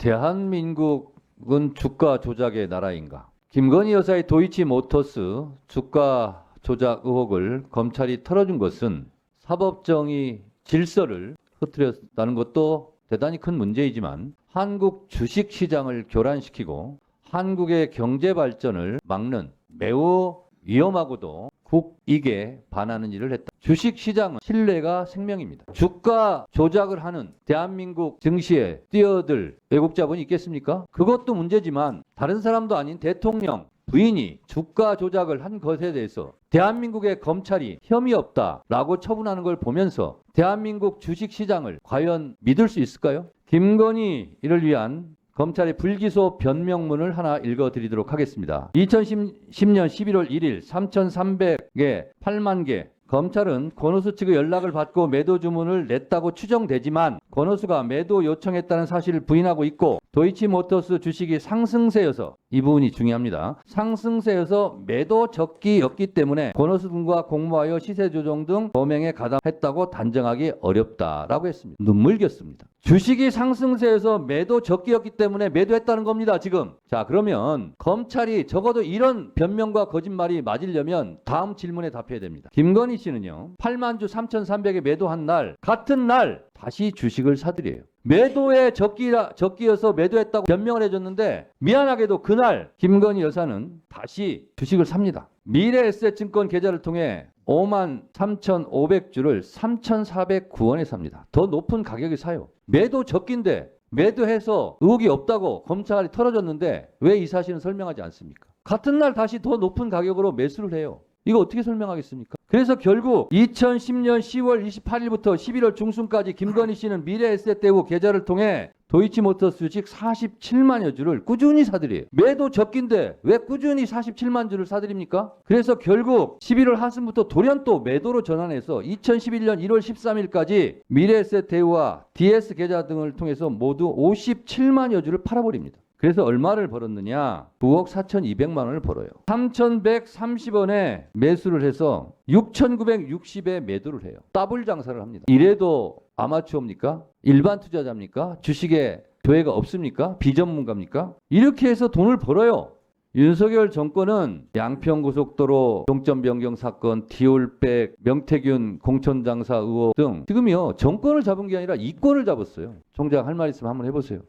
대한민국은 주가 조작의 나라인가? 김건희 여사의 도이치 모터스 주가 조작 의혹을 검찰이 털어준 것은 사법정의 질서를 흐트렸다는 것도 대단히 큰 문제이지만 한국 주식 시장을 교란시키고 한국의 경제 발전을 막는 매우 위험하고도 국익에 반하는 일을 했다. 주식 시장은 신뢰가 생명입니다. 주가 조작을 하는 대한민국 증시에 뛰어들 외국 자본이 있겠습니까? 그것도 문제지만 다른 사람도 아닌 대통령 부인이 주가 조작을 한 것에 대해서 대한민국의 검찰이 혐의 없다라고 처분하는 걸 보면서 대한민국 주식 시장을 과연 믿을 수 있을까요? 김건희 이를 위한 검찰의 불기소 변명문을 하나 읽어드리도록 하겠습니다. 2010년 11월 1일 3,300개 8만 개 검찰은 권오수 측의 연락을 받고 매도 주문을 냈다고 추정되지만 권오수가 매도 요청했다는 사실을 부인하고 있고 도이치모터스 주식이 상승세여서 이 부분이 중요합니다. 상승세여서 매도 적기였기 때문에 권오수 등과 공모하여 시세 조정 등 범행에 가담했다고 단정하기 어렵다라고 했습니다. 눈물겼습니다. 주식이 상승세에서 매도 적기였기 때문에 매도했다는 겁니다. 지금. 자 그러면 검찰이 적어도 이런 변명과 거짓말이 맞으려면 다음 질문에 답해야 됩니다. 김건희 씨는요. 8만 주 3,300에 매도한 날 같은 날 다시 주식을 사들여요. 매도에 적기라, 적기여서 매도했다고 변명을 해줬는데 미안하게도 그날 김건희 여사는 다시 주식을 삽니다. 미래에셋증권 계좌를 통해 5만 3,500주를 3,409원에 삽니다. 더 높은 가격에 사요. 매도 적기인데 매도해서 의혹이 없다고 검찰이 털어줬는데 왜 이 사실은 설명하지 않습니까? 같은 날 다시 더 높은 가격으로 매수를 해요. 이거 어떻게 설명하겠습니까? 그래서 결국 2010년 10월 28일부터 11월 중순까지 김건희 씨는 미래에셋대우 계좌를 통해 도이치모터스 주식 47만여 주를 꾸준히 사들여요. 매도 적긴데 왜 꾸준히 47만 주를 사들입니까? 그래서 결국 11월 하순부터 돌연 또 매도로 전환해서 2011년 1월 13일까지 미래에셋 대우와 DS 계좌 등을 통해서 모두 57만여 주를 팔아버립니다. 그래서 얼마를 벌었느냐? 9억 4,200만 원을 벌어요. 3,130원에 매수를 해서 6,960에 매도를 해요. 더블 장사를 합니다. 이래도 아마추어입니까? 일반 투자자입니까? 주식에 조회가 없습니까? 비전문가입니까? 이렇게 해서 돈을 벌어요. 윤석열 정권은 양평고속도로 종점 변경 사건, 디올백, 명태균 공천장사 의혹 등 지금요 정권을 잡은 게 아니라 이권을 잡았어요. 총장 할 말 있으면 한번 해보세요.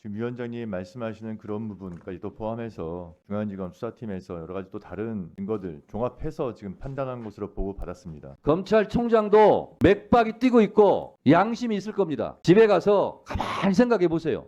뭐 지금 위원장님 말씀하시는 그런 부분까지도 포함해서 중앙지검 수사팀에서 여러 가지 또 다른 증거들 종합해서 지금 판단한 것으로 보고 받았습니다. 검찰총장도 맥박이 뛰고 있고 양심이 있을 겁니다. 집에 가서 가만히 생각해 보세요.